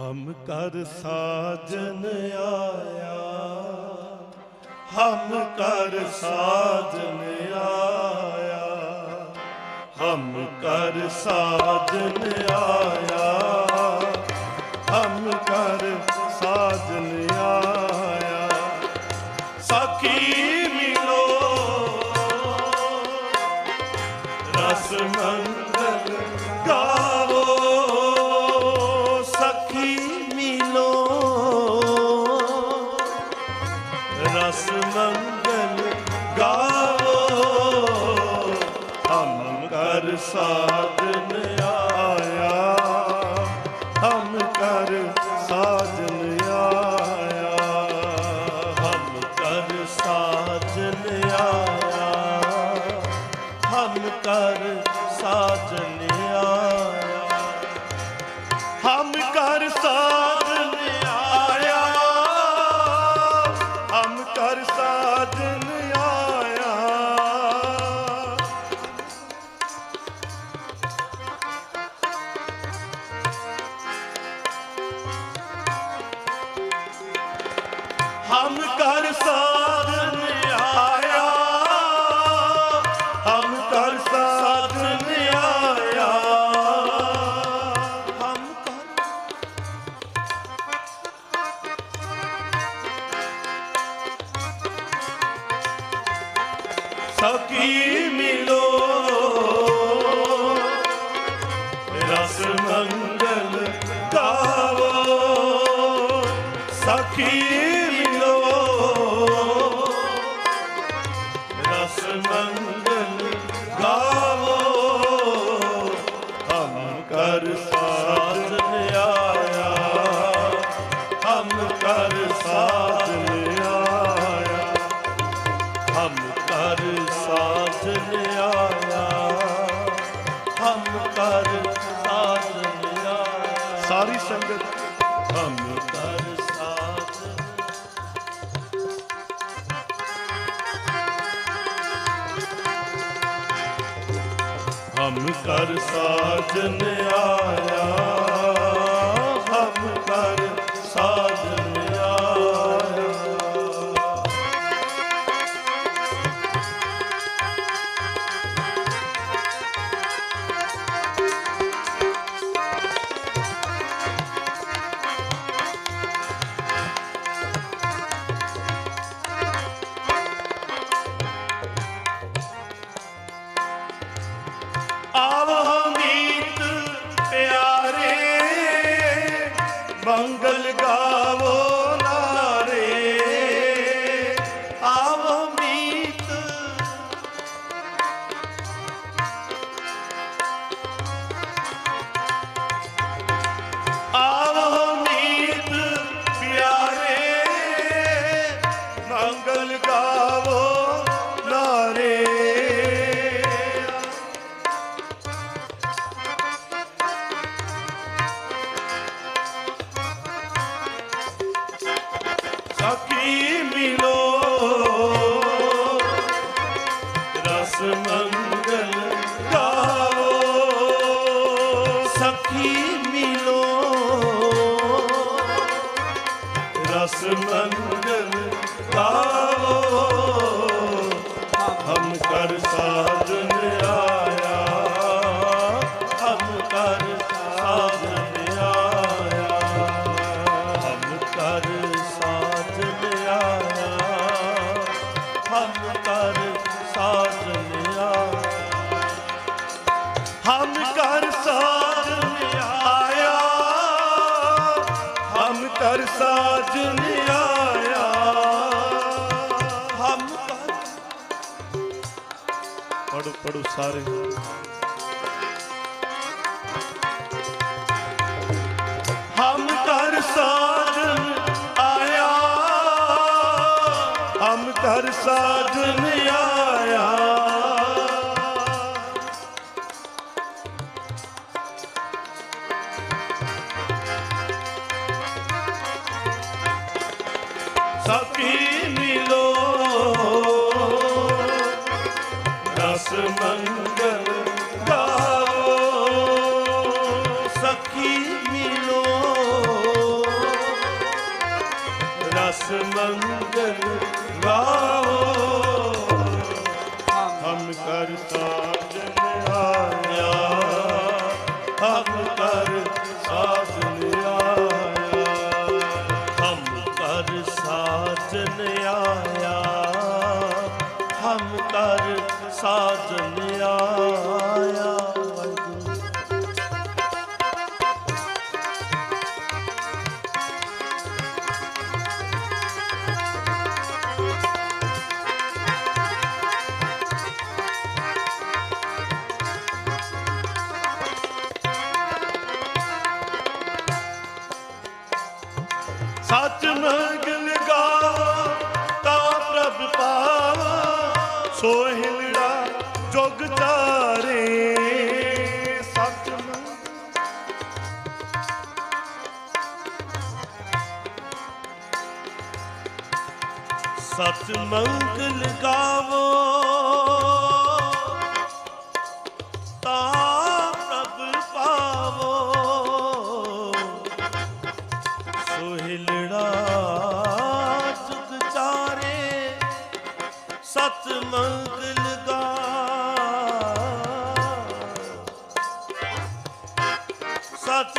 ਹਮ ਕਰ ਸਾਜਨ ਆਇਆ, ਹਮ ਕਰ ਸਾਜਨ ਆਇਆ, ਹਮ ਕਰ ਸਾਜਨ ਆਇਆ, ਹਮ ਕਰ ਸਾਜਨ ਆਇਆ। ਸਾਖੀ ਮਿਲੋ, ਰਸ ਮਨ ਕਰ ਸਾਧ ਹਮ ਕਰ ਸਾਧ ਨਿਆਇਆ ਹਮ ਮਿਲੋ ਰਸ ਮੰਗਲ ਨਾਮ ਕਰ ਸਾਜਨ ਆਇਆ। ਪੜੋ ਸਾਰੇ। ਹਮ ਕਰ ਸਾਜਨ ਆਇਆ ਹਮ ਕਰ ਸਾਜਨ ਆਇਆ। ਸਖੀ ਮਿਲੋ। ਮੰਗਲ ਗਾਓ ਸਖੀ ਮਿਲੋ। ਰਸ ਮੰਗਲ ਗਾਓ ਹਮ ਕਰ ਸਾਜਨ ਆਇਆ ਹਮ ਸਤ ਮੰਗਲ ਗਾਵੋ ਤਾ ਪ੍ਰਭ ਪਾਵੋ। ਸੁਹਿਲੜਾ ਜੁਗ ਚਾਰੇ। ਸਤ ਮੰਗਲ ਗਾ ਸਤ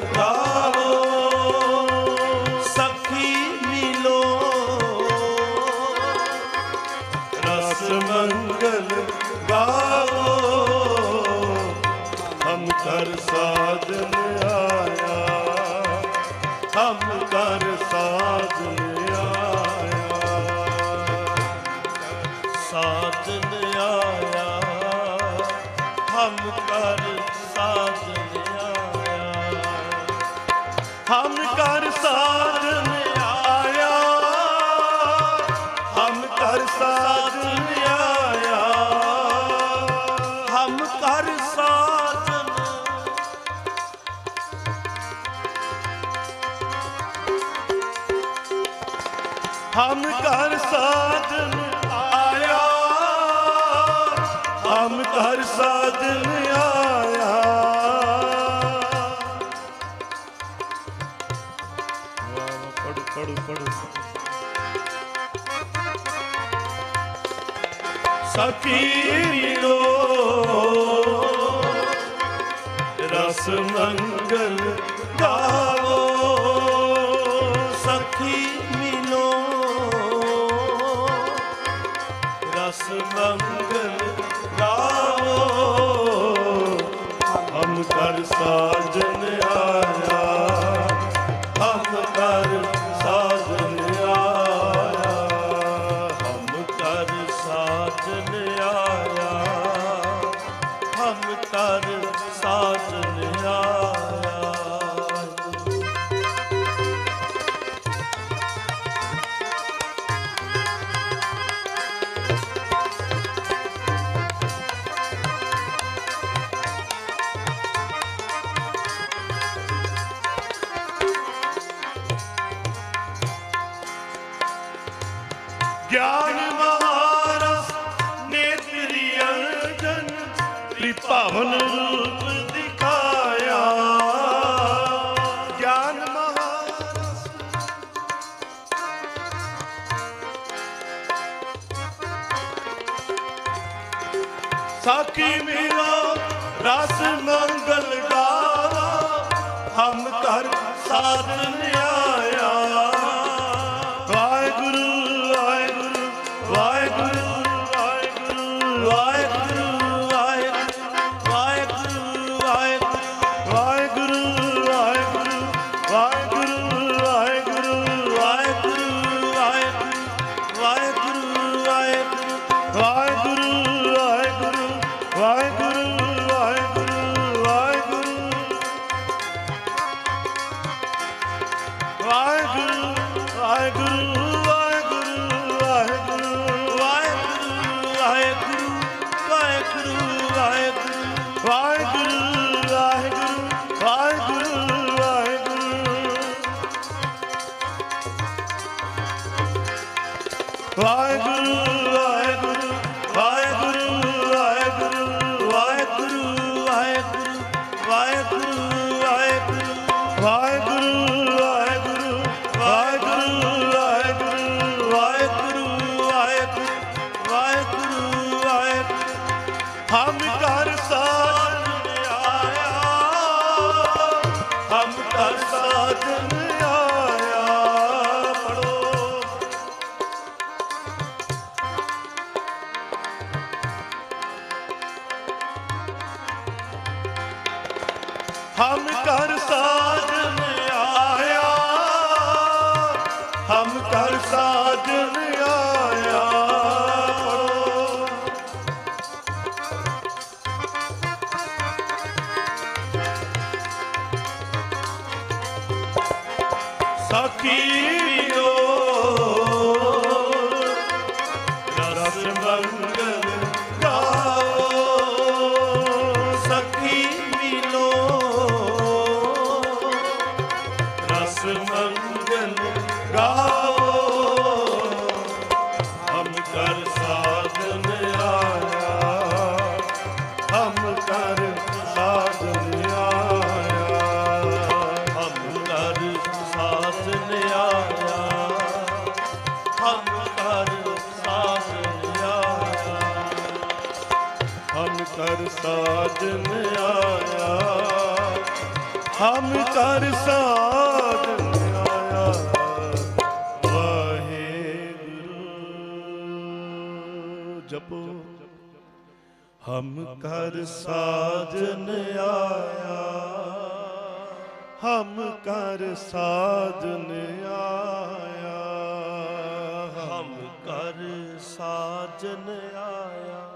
ਹਮ ਕਰ ਸਾਜਨ ਆਇਆ ਸਾਜਨ ਆਇਆ ਹਮ ਕਰ ਸਾਜਨ ਆਇਆ ਹਮ ਕਰ ਸਾਜਨ ਆਇਆ ਹਮ ਕਰ ਸਾਜਨ ਆਇਆ ਹਮ ਹਮ ਕਰ ਸਾਜਨ ਆਇਆ। ਹਮ ਕਰ ਸਾਜਨ ਆਇਆ। ਵਾਹ ਪੜੋ ਰਸ ਮੰਗਲ ਗਾਵੋ। ਸਾਜਨ ਆਇਆ ਸਾਖੀ ਮੇਰਾ ਰਸ ਮੰਗਲ ਹਮ ਕਰ ਸਾਜਨ ਆਇਆ ਹਮ ਕਰ ਸਾਜਨ ਆਇਆ ਸਾਖੀ ਵੀਰੋ ਜਪੋ। ਹਮ ਕਰ ਸਾਜਨ ਆਇਆ। ਹਮ ਕਰ ਸਾਜਨ ਆਇਆ। ਹਮ ਕਰ ਸਾਜਨ ਆਇਆ।